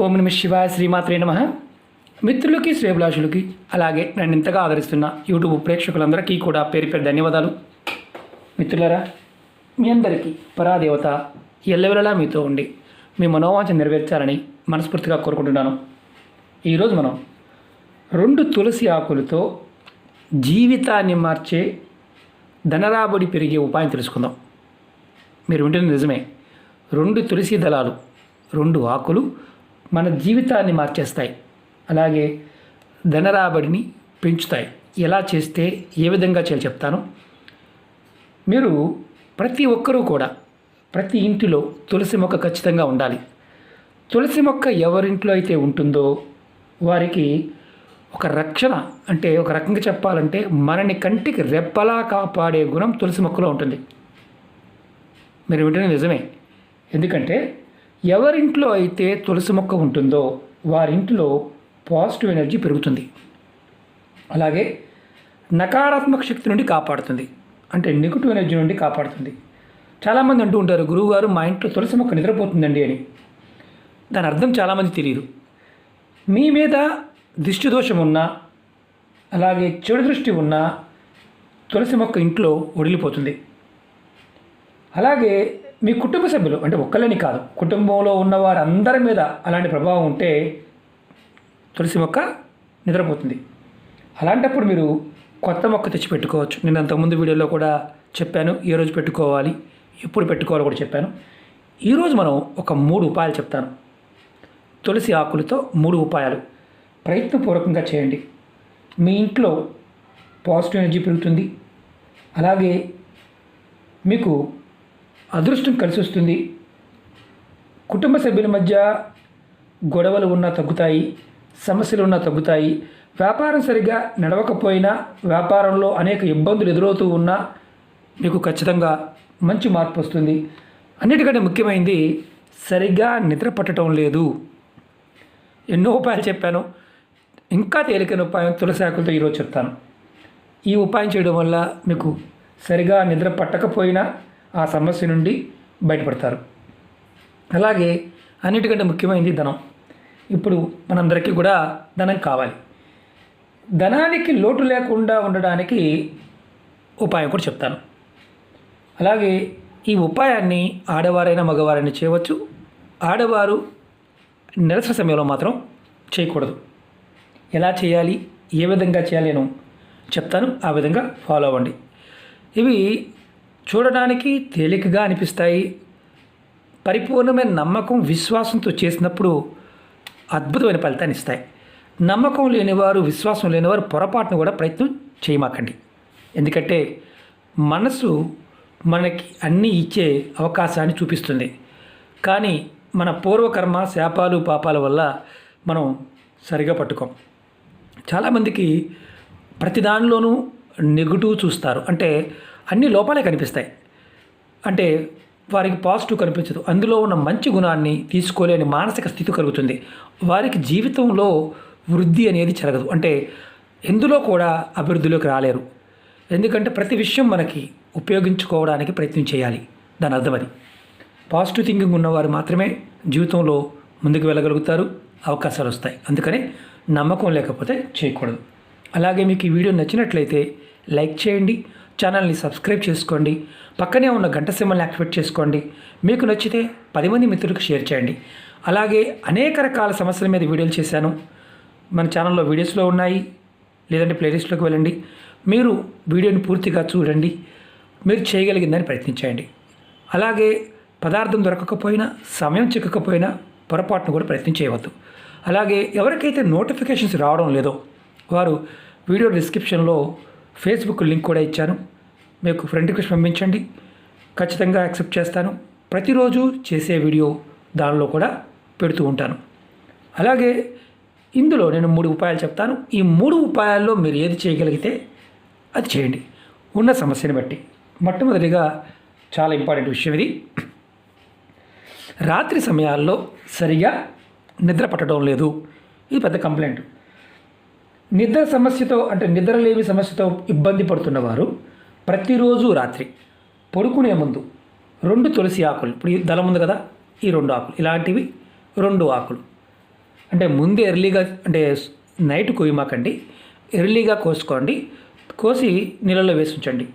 ఓం నమ శివాయ శ్రీమాత్రే నమ. మిత్రులకి శ్రేభిలాషులకి అలాగే నన్ను ఇంతగా ఆదరిస్తున్న యూట్యూబ్ ప్రేక్షకులందరికీ కూడా పేరు పేరు ధన్యవాదాలు. మిత్రులరా మీ అందరికీ పరాదేవత ఎల్లవెల్లలా మీతో ఉండి మీ మనోవాంఛ నెరవేర్చాలని మనస్ఫూర్తిగా కోరుకుంటున్నాను. ఈరోజు మనం రెండు తులసి ఆకులతో జీవితాన్ని మార్చే ధనరాబడి పెరిగే ఉపాయం తెలుసుకుందాం. మీరు వింటున్న నిజమే. రెండు తులసి దళాలు రెండు ఆకులు మన జీవితాన్ని మార్చేస్తాయి. అలాగే ధనరాబడిని పెంచుతాయి. ఎలా చేస్తే ఏ విధంగా చేయాలి చెప్తాను. మీరు ప్రతి ఒక్కరూ కూడా ప్రతి ఇంటిలో తులసి మొక్క ఖచ్చితంగా ఉండాలి. తులసి మొక్క ఎవరింట్లో అయితే ఉంటుందో వారికి ఒక రక్షణ అంటే ఒక రకంగా చెప్పాలంటే మనని కంటికి రెప్పలా కాపాడే గుణం తులసి మొక్కలో ఉంటుంది. మీరు వింటనే నిజమే. ఎందుకంటే ఎవరింట్లో అయితే తులసి మొక్క ఉంటుందో వారింట్లో పాజిటివ్ ఎనర్జీ పెరుగుతుంది. అలాగే నకారాత్మక శక్తి నుండి కాపాడుతుంది. అంటే నెగిటివ్ ఎనర్జీ నుండి కాపాడుతుంది. చాలామంది అంటూ ఉంటారు గురువుగారు మా ఇంట్లో తులసి మొక్క నిద్రపోతుందండి అని. దాని అర్థం చాలామంది తెలియదు. మీ మీద దిష్టి దోషం ఉన్నా అలాగే చెడు దృష్టి ఉన్నా తులసి మొక్క ఇంట్లో వడిలిపోతుంది అలాగే మీ కుటుంబ సభ్యులు అంటే ఒక్కళ్ళని కాదు కుటుంబంలో ఉన్న వారందరి మీద అలాంటి ప్రభావం ఉంటే తులసి మొక్క నిద్రపోతుంది. అలాంటప్పుడు మీరు కొత్త మొక్క తెచ్చి పెట్టుకోవచ్చు నేను అంతకుముందు వీడియోలో కూడా చెప్పాను ఏ రోజు పెట్టుకోవాలి ఎప్పుడు పెట్టుకోవాలో కూడా చెప్పాను. ఈరోజు మనం ఒక మూడు ఉపాయాలు చెప్తాను. తులసి ఆకులతో మూడు ఉపాయాలు. ప్రయత్నపూర్వకంగా చేయండి. మీ ఇంట్లో పాజిటివ్ ఎనర్జీ పెరుగుతుంది. అలాగే మీకు అదృష్టం కలిసి వస్తుంది కుటుంబ సభ్యుల మధ్య గొడవలు ఉన్నా తగ్గుతాయి సమస్యలు ఉన్నా తగ్గుతాయి. వ్యాపారం సరిగ్గా నడవకపోయినా వ్యాపారంలో అనేక ఇబ్బందులు ఎదురవుతూ ఉన్నా మీకు ఖచ్చితంగా మంచి మార్పు వస్తుంది. అన్నిటికంటే ముఖ్యమైనది సరిగ్గా నిద్ర పట్టడం లేదు. ఎన్నో ఉపాయాలు చెప్పాను. ఇంకా తేలికైన ఉపాయం తులసి ఆకులతో ఈరోజు చెప్తాను. ఈ ఉపాయం చేయడం వల్ల మీకు సరిగా నిద్ర పట్టకపోయినా ఆ సమస్య నుండి బయటపడతారు. అలాగే అన్నిటికంటే ముఖ్యమైనది ధనం. ఇప్పుడు మనందరికీ కూడా ధనం కావాలి. ధనానికి లోటు లేకుండా ఉండడానికి ఉపాయం కూడా చెప్తాను. అలాగే ఈ ఉపాయాన్ని ఆడవారైనా మగవారైనా చేయవచ్చు. ఆడవారు నిరసన సమయంలో మాత్రం చేయకూడదు. ఎలా చేయాలి? ఏ విధంగా చేయాలి? నేను చెప్తాను. ఆ విధంగా ఫాలో అవ్వండి. ఇవి చూడడానికి తేలికగా అనిపిస్తాయి. పరిపూర్ణమైన నమ్మకం విశ్వాసంతో చేసినప్పుడు అద్భుతమైన ఫలితాన్ని ఇస్తాయి. నమ్మకం లేనివారు విశ్వాసం లేనివారు పొరపాటును కూడా ప్రయత్నం చేయమాకండి. ఎందుకంటే మనసు మనకి అన్నీ ఇచ్చే అవకాశాన్ని చూపిస్తుంది. కానీ మన పూర్వకర్మ శాపాలు పాపాల వల్ల మనం సరిగా పట్టుకోం. చాలామందికి ప్రతి దానిలోనూ నెగిటివ్ చూస్తారు. అంటే అన్ని లోపాలే కనిపిస్తాయి. అంటే వారికి పాజిటివ్ కనిపించదు. అందులో ఉన్న మంచి గుణాన్ని తీసుకోలేని మానసిక స్థితి కలుగుతుంది. వారికి జీవితంలో వృద్ధి అనేది జరగదు అంటే ఎందులో కూడా అభివృద్ధిలోకి రాలేరు. ఎందుకంటే ప్రతి విషయం మనకి ఉపయోగించుకోవడానికి ప్రయత్నం చేయాలి. దాని అర్థం అది. పాజిటివ్ థింకింగ్ ఉన్నవారు మాత్రమే జీవితంలో ముందుకు వెళ్ళగలుగుతారు. అవకాశాలు వస్తాయి. అందుకనే నమ్మకం లేకపోతే చేయకూడదు. అలాగే మీకు ఈ వీడియో నచ్చినట్లయితే లైక్ చేయండి. ఛానల్ని సబ్స్క్రైబ్ చేసుకోండి. పక్కనే ఉన్న గంట సింబల్ని యాక్టివేట్ చేసుకోండి. మీకు నచ్చితే పది మంది మిత్రులకు షేర్ చేయండి. అలాగే అనేక రకాల సమస్యల మీద వీడియోలు చేశాను. మన ఛానల్లో వీడియోస్లో ఉన్నాయి. లేదంటే ప్లేలిస్ట్లోకి వెళ్ళండి. మీరు వీడియోని పూర్తిగా చూడండి. మీరు చేయగలిగిందని ప్రయత్నించండి అలాగే పదార్థం దొరకకపోయినా సమయం చిక్కకపోయినా పొరపాటును కూడా ప్రయత్నం చేయవద్దు. అలాగే ఎవరికైతే నోటిఫికేషన్స్ రావడం లేదో వారు వీడియో డిస్క్రిప్షన్లో ఫేస్బుక్ లింక్ కూడా ఇచ్చాను. మీకు ఫ్రెండ్ రిక్వెస్ట్ పంపించండి. ఖచ్చితంగా యాక్సెప్ట్ చేస్తాను. ప్రతిరోజు చేసే వీడియో దానిలో కూడా పెడుతూ ఉంటాను. అలాగే ఇందులో నేను మూడు ఉపాయాలు చెప్తాను. ఈ మూడు ఉపాయాల్లో మీరు ఏది చేయగలిగితే అది చేయండి. ఉన్న సమస్యని బట్టి. మొట్టమొదటిగా చాలా ఇంపార్టెంట్ విషయం ఇది. రాత్రి సమయాల్లో సరిగా నిద్ర పట్టడం లేదు. ఇది పెద్ద కంప్లైంట్. నిద్ర సమస్యతో అంటే నిద్రలేమి సమస్యతో ఇబ్బంది పడుతున్నవారు ప్రతిరోజు రాత్రి పడుకునే ముందు రెండు తులసి ఆకులు ఇప్పుడు ఈ దళం ఉంది కదా ఈ రెండు ఆకులు ఇలాంటివి రెండు ఆకులు. అంటే ముందే ఎర్లీగా అంటే నైట్ కొయ్యమాకండి ఎర్లీగా కోసుకోండి కోసి నీళ్ళలో వేసి ఉంచండి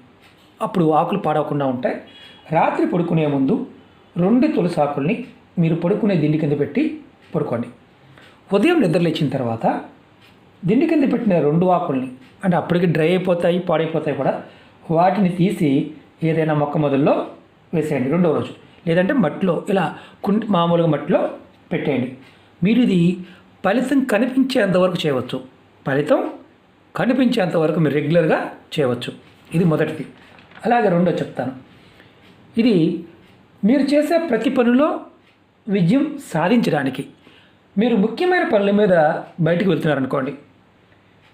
అప్పుడు ఆకులు పాడవకుండా ఉంటాయి. రాత్రి పడుకునే ముందు రెండు తులసి ఆకుల్ని మీరు పడుకునే దిండి కింద పెట్టి పడుకోండి. ఉదయం నిద్రలేచిన తర్వాత దిండు కింద పెట్టిన రెండు ఆకుల్ని అంటే అప్పటికి డ్రై అయిపోతాయి పాడైపోతాయి కూడా వాటిని తీసి ఏదైనా మొక్క మొదల్లో వేసేయండి రెండవ రోజు. లేదంటే మట్టిలో ఇలా కుంటి మామూలుగా మట్టిలో పెట్టేయండి. మీరు ఇది ఫలితం కనిపించేంతవరకు చేయవచ్చు. ఫలితం కనిపించేంతవరకు మీరు రెగ్యులర్గా చేయవచ్చు. ఇది మొదటిది. అలాగే రెండో చెప్తాను. ఇది మీరు చేసే ప్రతి పనిలో విజయం సాధించడానికి. మీరు ముఖ్యమైన పనుల మీద బయటకు వెళ్తున్నారనుకోండి.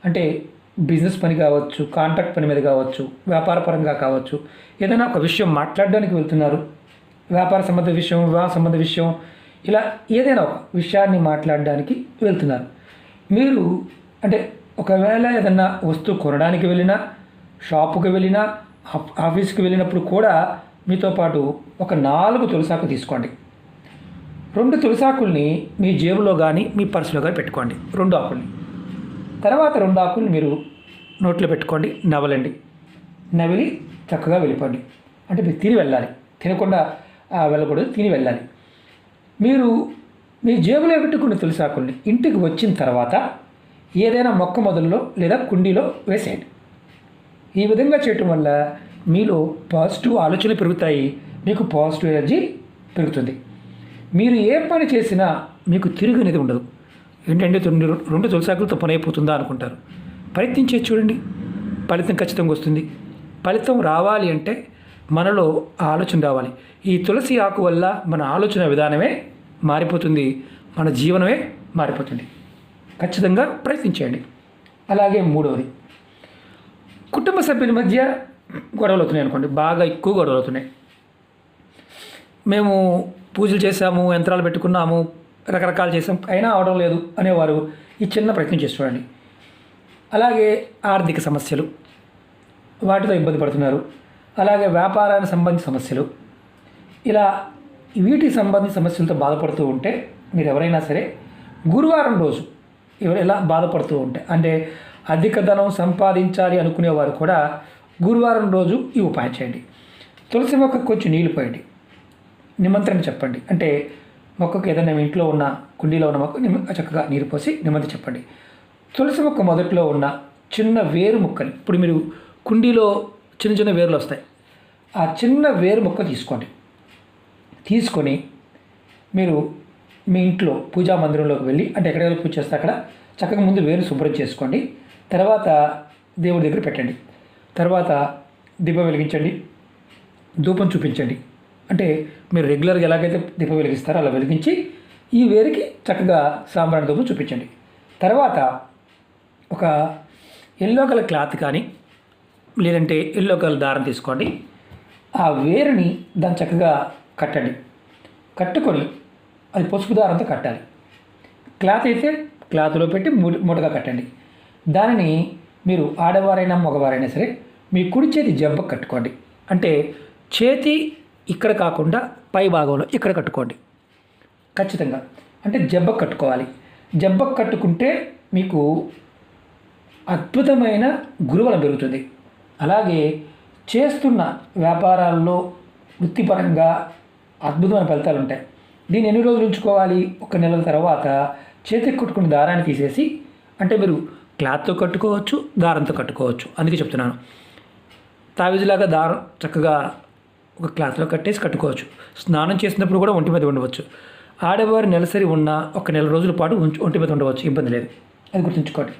అంటే బిజినెస్ పని కావచ్చు కాంట్రాక్ట్ పని మీద కావచ్చు వ్యాపార పరంగా కావచ్చు ఏదైనా ఒక విషయం మాట్లాడడానికి వెళ్తున్నారు వ్యాపార సంబంధ విషయం వివాహ సంబంధ విషయం ఇలా ఏదైనా ఒక విషయాన్ని మాట్లాడడానికి వెళ్తున్నారు. మీరు అంటే ఒకవేళ ఏదన్నా వస్తువు కొనడానికి వెళ్ళినా షాపుకి వెళ్ళినా ఆఫీస్కి వెళ్ళినప్పుడు కూడా మీతో పాటు ఒక నాలుగు తులసాకు తీసుకోండి. రెండు తులసాకుల్ని మీ జేబులో కానీ మీ పర్సులో కానీ పెట్టుకోండి. రెండు ఆకుల్ని. తర్వాత రెండు ఆకుల్ని మీరు నోట్లో పెట్టుకోండి నవలండి. నవిలి చక్కగా వెళ్ళిపోండి. అంటే మీరు తిని వెళ్ళాలి. తినకుండా వెళ్ళకూడదు తిని వెళ్ళాలి. మీరు మీ జేబులో పెట్టుకున్న తులసాకుల్ని ఇంటికి వచ్చిన తర్వాత ఏదైనా మొక్క మొదల్లో లేదా కుండీలో వేసేయండి. ఈ విధంగా చేయటం వల్ల మీలో పాజిటివ్ ఆలోచనలు పెరుగుతాయి. మీకు పాజిటివ్ ఎనర్జీ పెరుగుతుంది. మీరు ఏ పని చేసినా మీకు తిరుగు అనేది ఉండదు. ఏంటంటే రెండు రెండు తులసాకులతో పని అయిపోతుందా అనుకుంటారు ప్రయత్నించే చూడండి. ఫలితం ఖచ్చితంగా వస్తుంది. ఫలితం రావాలి అంటే మనలో ఆలోచన రావాలి. ఈ తులసి ఆకు వల్ల మన ఆలోచన విధానమే మారిపోతుంది. మన జీవనమే మారిపోతుంది. ఖచ్చితంగా ప్రయత్నించేయండి అలాగే మూడవది. కుటుంబ సభ్యుల మధ్య గొడవలు అవుతున్నాయి అనుకోండి. బాగా ఎక్కువ గొడవలు అవుతున్నాయి. మేము పూజలు చేసాము యంత్రాలు పెట్టుకున్నాము రకరకాలు చేసాం. అయినా అవడం లేదు అనేవారు ఈ చిన్న ప్రయత్నం చేసి చూడండి. అలాగే ఆర్థిక సమస్యలు వాటితో ఇబ్బంది పడుతున్నారు. అలాగే వ్యాపారానికి సంబంధించిన సమస్యలు. ఇలా వీటికి సంబంధించిన సమస్యలతో బాధపడుతూ ఉంటే మీరు ఎవరైనా సరే గురువారం రోజు ఎవరు ఎలా బాధపడుతూ ఉంటే అంటే అధిక ధనం సంపాదించాలి అనుకునేవారు కూడా గురువారం రోజు ఈ ఉపాయం చేయండి. తులసి మొక్కకు కొంచెం నీళ్ళు పోయండి. నిమంత్రణ చెప్పండి. అంటే మొక్కకు ఏదైనా ఇంట్లో ఉన్న కుండీలో ఉన్న మొక్క చక్కగా నీరు పోసి నెమ్మది చెప్పండి. తులసి మొక్క మొదట్లో ఉన్న చిన్న వేరు ముక్కని ఇప్పుడు మీరు కుండీలో చిన్న చిన్న వేర్లు వస్తాయి. ఆ చిన్న వేరు మొక్క తీసుకోండి. తీసుకొని మీరు మీ ఇంట్లో పూజా మందిరంలోకి వెళ్ళి అంటే ఎక్కడెక్కడ పూజ చేస్తే అక్కడ చక్కగా ముందు వేరు శుభ్రం చేసుకోండి. తర్వాత దేవుడి దగ్గర పెట్టండి. తర్వాత దీపం వెలిగించండి. ధూపం చూపించండి. అంటే మీరు రెగ్యులర్గా ఎలాగైతే దీపం వెలిగిస్తారో అలా వెలిగించి ఈ వేరుకి చక్కగా సాంబ్రాణి ధూపం చూపించండి. తర్వాత ఒక ఎల్లో కలర్ క్లాత్ కానీ లేదంటే ఎల్లో కలర్ దారం తీసుకోండి. ఆ వేరుని దాన్ని చక్కగా కట్టండి. కట్టుకొని అది పసుపు దారంతో కట్టాలి. క్లాత్ అయితే క్లాత్లో పెట్టి మూట- మూటగా కట్టండి. దానిని మీరు ఆడవారైనా మగవారైనా సరే మీ కుడి చేతి జబ్బకు కట్టుకోండి. అంటే చేతి ఇక్కడ కాకుండా పై భాగంలో ఇక్కడ కట్టుకోండి. ఖచ్చితంగా. అంటే జబ్బకు కట్టుకోవాలి. జబ్బకు కట్టుకుంటే మీకు అద్భుతమైన గురువలం పెరుగుతుంది. అలాగే చేస్తున్న వ్యాపారాల్లో వృత్తిపరంగా అద్భుతమైన ఫలితాలు ఉంటాయి. దీన్ని ఎన్ని రోజులు ఉంచుకోవాలి? ఒక నెలల తర్వాత చేతికి కట్టుకున్న దారాన్ని తీసేసి అంటే మీరు క్లాత్తో కట్టుకోవచ్చు దారంతో కట్టుకోవచ్చు. అందుకే చెప్తున్నాను. తావిజులాగా దారం చక్కగా ఒక క్లాత్లో కట్టేసి కట్టుకోవచ్చు. స్నానం చేసినప్పుడు కూడా ఒంటి మీద ఉండవచ్చు. ఆడవారు నెలసరి ఉన్న ఒక నెల రోజుల పాటు ఒంటి మీద ఉండవచ్చు. ఇబ్బంది లేదు. అది గుర్తుంచుకోండి.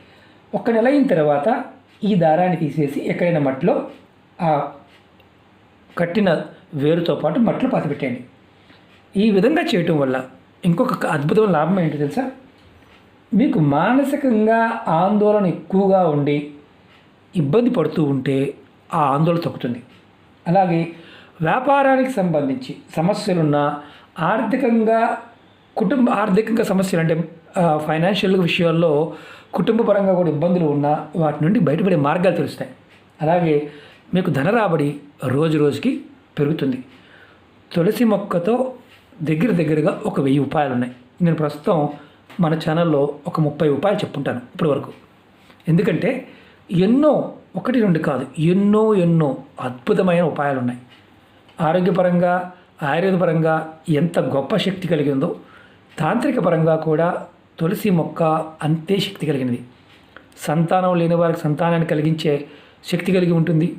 ఒక నెల అయిన తర్వాత ఈ దారాన్ని తీసేసి ఎక్కడైనా మట్టిలో ఆ కట్టిన వేరుతో పాటు మట్టిలో పాతిపెట్టేయండి ఈ విధంగా చేయటం వల్ల ఇంకొక అద్భుతమైన లాభం ఏంటో తెలుసా? మీకు మానసికంగా ఆందోళన ఎక్కువగా ఉండి ఇబ్బంది పడుతూ ఉంటే ఆ ఆందోళన తగ్గుతుంది అలాగే వ్యాపారానికి సంబంధించి సమస్యలున్నా ఆర్థికంగా కుటుంబ ఆర్థికంగా సమస్యలు అంటే ఫైనాన్షియల్ విషయాల్లో కుటుంబ పరంగా కూడా ఇబ్బందులు ఉన్నా వాటి నుండి బయటపడే మార్గాలు తెలుస్తాయి. అలాగే మీకు ధన రాబడి రోజు రోజుకి పెరుగుతుంది. తులసి మొక్కతో దగ్గర దగ్గరగా ఒక వెయ్యి ఉపాయాలు ఉన్నాయి. నేను ప్రస్తుతం మన ఛానల్లో ఒక ముప్పై రూపాయలు చెప్పుంటాను ఇప్పటి వరకు ఎందుకంటే ఎన్నో ఒకటి రెండు కాదు ఎన్నో ఎన్నో అద్భుతమైన ఉపాయాలు ఉన్నాయి. ఆరోగ్యపరంగా ఆయుర్వేదపరంగా ఎంత గొప్ప శక్తి కలిగిందో తాంత్రిక పరంగా కూడా తులసి మొక్క అంతే శక్తి కలిగినది. సంతానం లేని వారికి సంతానాన్ని కలిగించే శక్తి కలిగి ఉంటుంది.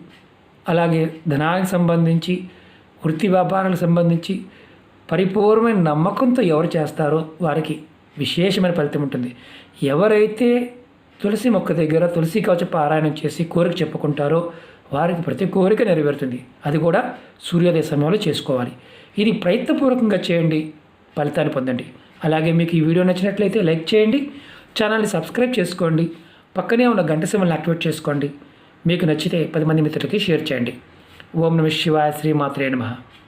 అలాగే ధనానికి సంబంధించి వృత్తి వ్యాపారాలకు సంబంధించి పరిపూర్ణమైన నమ్మకంతో ఎవరు చేస్తారో వారికి విశేషమైన ఫలితం ఉంటుంది. ఎవరైతే తులసి మొక్క దగ్గర తులసి కవచ పారాయణం చేసి కోరిక చెప్పుకుంటారో వారికి ప్రతి కోరిక నెరవేరుతుంది. అది కూడా సూర్యోదయ సమయంలో చేసుకోవాలి. ఇది ప్రయత్నపూర్వకంగా చేయండి. ఫలితాన్ని పొందండి. అలాగే మీకు ఈ వీడియో నచ్చినట్లయితే లైక్ చేయండి. ఛానల్ని సబ్స్క్రైబ్ చేసుకోండి. పక్కనే ఉన్న గంట సింబల్ని యాక్టివేట్ చేసుకోండి. మీకు నచ్చితే పది మంది మిత్రులకి షేర్ చేయండి. ఓం నమ శివాయ శ్రీమాత్రే నమ.